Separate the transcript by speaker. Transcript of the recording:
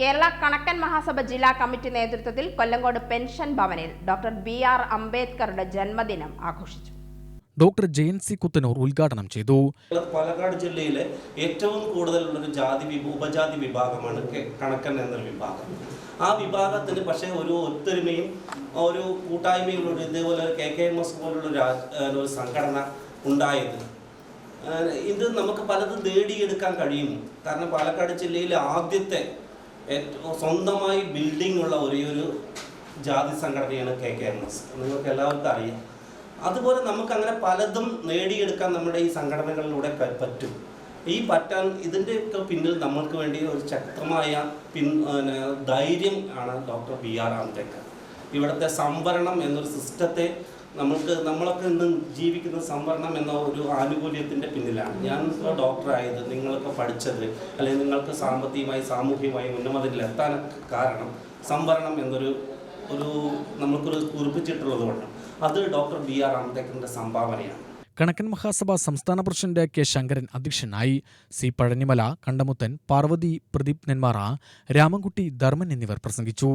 Speaker 1: കേരള കണക്കൻ മഹാസഭ ജില്ലാ കമ്മിറ്റി നേതൃത്വത്തിൽ കൊല്ലങ്കോട് പെൻഷൻ ഭവനിൽ ഡോക്ടർ ബി ആർ അംബേദ്കറുടെ ജന്മദിനം ആഘോഷിച്ചു.
Speaker 2: ഡോക്ടർ ജയൻ സി കുത്തനൂർ ഉദ്ഘാടനം ചെയ്തു.
Speaker 3: പാലക്കാട് ജില്ലയിലെ ഏറ്റവും കൂടുതലുള്ളൊരു ജാതി ഉപജാതി വിഭാഗമാണ് കണക്കൻ എന്നൊരു വിഭാഗം. ആ വിഭാഗത്തിന് പക്ഷേ ഒരു ഒത്തൊരുമയും ഒരു കൂട്ടായ്മയും ഇതേപോലെ കെ കെ എം എസ് പോലുള്ള ഒരു സംഘടന ഉണ്ടായത്. ഇത് നമുക്ക് പലതും നേടിയെടുക്കാൻ കഴിയും. കാരണം പാലക്കാട് ജില്ലയിലെ ആദ്യത്തെ സ്വന്തമായി ബിൽഡിംഗ് ഉള്ള ഒരേ ഒരു ജാതി സംഘടനയാണ് കെ കെ എം എസ്. നിങ്ങൾക്ക് എല്ലാവർക്കും അറിയാം. അതുപോലെ നമുക്ക് അങ്ങനെ പലതും നേടിയെടുക്കാൻ നമ്മുടെ ഈ സംഘടനകളിലൂടെ പറ്റും. ഈ പറ്റാൻ ഇതിന്റെയൊക്കെ പിന്നിൽ നമ്മൾക്ക് വേണ്ടി ഒരു ശക്തമായ പിൻ ധൈര്യം ആണ് ഡോക്ടർ ബി ആർ അംബേദ്കർ ഇവിടുത്തെ സംവരണം എന്നൊരു സിസ്റ്റത്തെ നമ്മൾക്ക് നമ്മളൊക്കെ ഇന്ന് ജീവിക്കുന്ന സംവരണം എന്ന ഒരു ആനുകൂല്യത്തിന്റെ പിന്നിലാണ്. ഞാൻ ഡോക്ടറായത് നിങ്ങളൊക്കെ പഠിച്ചത് അല്ലെങ്കിൽ നിങ്ങൾക്ക് സാമ്പത്തികമായി സാമൂഹികമായി എത്താൻ കാരണം സംവരണം എന്നൊരു ഒരു നമുക്കൊരു കുറിപ്പിച്ചിട്ടുള്ളത് കൊണ്ട് അത് ഡോക്ടർ ബി ആർ അംബേദ്കറിന്റെ സംഭാവനയാണ്.
Speaker 2: കണക്കൻ മഹാസഭ സംസ്ഥാന പ്രസിഡന്റ് കെ ശങ്കരൻ അധ്യക്ഷനായി സി പഴനിമല കണ്ടമുത്തൻ പാർവതി പ്രദീപ് നെന്മാറ രാമൻകുട്ടി ധർമ്മൻ എന്നിവർ പ്രസംഗിച്ചു.